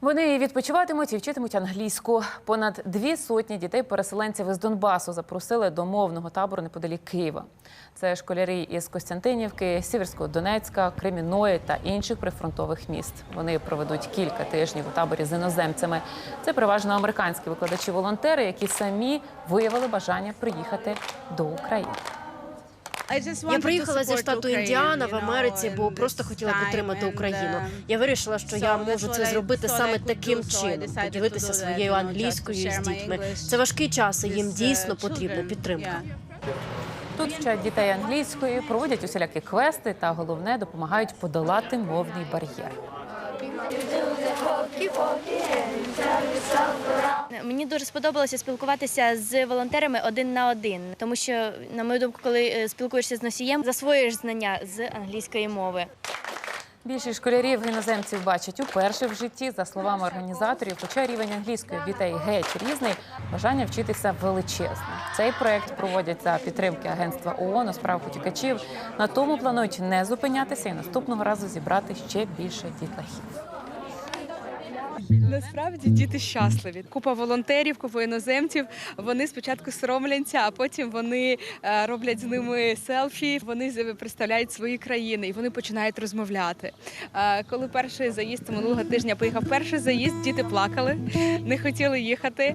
Вони відпочиватимуть і вчитимуть англійську. Понад дві сотні дітей-переселенців із Донбасу запросили до мовного табору неподалік Києва. Це школярі із Костянтинівки, Сіверського Донецька, Креміної та інших прифронтових міст. Вони проведуть кілька тижнів у таборі з іноземцями. Це переважно американські викладачі-волонтери, які самі виявили бажання приїхати до України. Я приїхала зі штату Індіана в Америці, бо просто хотіла підтримати Україну. Я вирішила, що я можу це зробити саме таким чином, поділитися своєю англійською з дітьми. Це важкий час, і їм дійсно потрібна підтримка. Тут вчать дітей англійської, проводять усілякі квести та головне допомагають подолати мовний бар'єр. Мені дуже сподобалося спілкуватися з волонтерами один на один, тому що, на мою думку, коли е, спілкуєшся з носієм, засвоюєш знання з англійської мови. Більшість школярів іноземців бачать уперше в житті. За словами організаторів, хоча рівень англійської дітей геть різний, бажання вчитися величезне. Цей проект проводять за підтримки агентства ООН у справах утікачів. На тому планують не зупинятися і наступного разу зібрати ще більше дітлахів. Насправді діти щасливі. Купа волонтерів, купа іноземців. Вони спочатку соромляться, а потім вони е, роблять з ними селфі. Вони представляють свої країни і вони починають розмовляти. Е, Коли перший заїзд минулого тижня поїхав перший заїзд, діти плакали, не хотіли їхати.